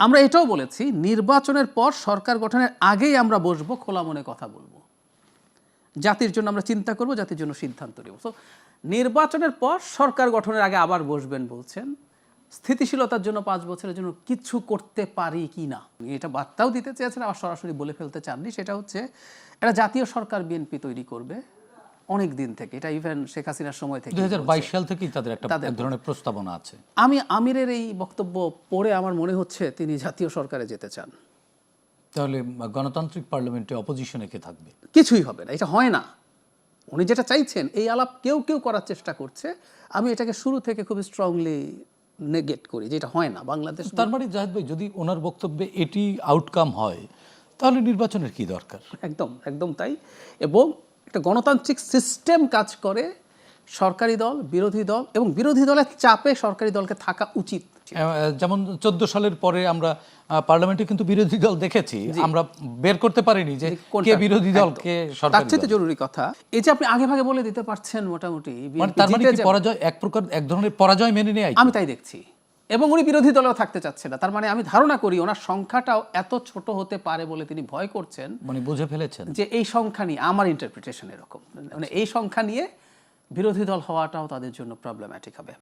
আমরা এটাও বলেছি, নির্বাচনের পর সরকার গঠনের আগেই আমরা বসবো, খোলা মনে কথা বলব। জাতির জন্য আমরা চিন্তা করব, জাতির জন্য সিদ্ধান্ত নেব। তো নির্বাচনের পর সরকার গঠনের আগে আবার বসবেন বলছেন, স্থিতিশীলতার জন্য পাঁচ বছরের জন্য কিছু করতে পারি কি না? এটা বার্তাও দিতে চেয়েছেন, আবার সরাসরি বলে ফেলতে চাননি। সেটা হচ্ছে, একটা জাতীয় সরকার বিএনপি তৈরি করবে অনেক দিন থেকে এটা ইভেন শেখ হাসিনার সময় থেকে দু হাজার বাইশ সাল থেকেই তাদের একটা এক ধরনের প্রস্তাবনা আছে। আমি আমিরের এই বক্তব্য পড়ে আমার মনে হচ্ছে তিনি জাতীয় সরকারে যেতে চান। তাহলে গণতান্ত্রিক পার্লামেন্টে অপোজিশনে কে থাকবে? কিছুই হবে না এটা হয় না। উনি যেটা চাইছেন এই আলাপ কেউ কেউ করার চেষ্টা করছে। আমি এটাকে শুরু থেকে খুব স্ট্রংলি নেগেট করি যে এটা হয় না। বাংলাদেশ তার মানে জাহেদ ভাই যদি ওনার বক্তব্যে এটি আউটকাম হয় তাহলে নির্বাচনের কি দরকার? একদম একদম তাই। এবং একটা গণতান্ত্রিক সিস্টেম কাজ করে সরকারি দল বিরোধী দল এবং বিরোধী দলের চাপে সরকারি দলকে থাকা উচিত। যেমন চোদ্দ সালের পরে আমরা পার্লামেন্টে কিন্তু বিরোধী দল দেখেছি। আমরা বের করতে পারিনি যে কে বিরোধী দল। কে তার চাইতে জরুরি কথা এই যে আপনি আগে ভাগে বলে দিতে পারছেন মোটামুটি মানে তার মানে। পরাজয় এক প্রকার এক ধরনের পরাজয় মেনে নেয় আমি তাই দেখছি। এবং উনি বিরোধী দলেও থাকতে চাচ্ছে না। তার মানে আমি ধারণা করি ওনার সংখ্যাটাও এত ছোট হতে পারে বলে তিনি ভয় করছেন মানে বুঝে ফেলেছেন। যে এই সংখ্যা নিয়ে আমার ইন্টারপ্রিটেশন এরকম। মানে এই সংখ্যা নিয়ে বিরোধী দল হওয়াটাও তাদের জন্য প্রবলেম্যাটিক হবে।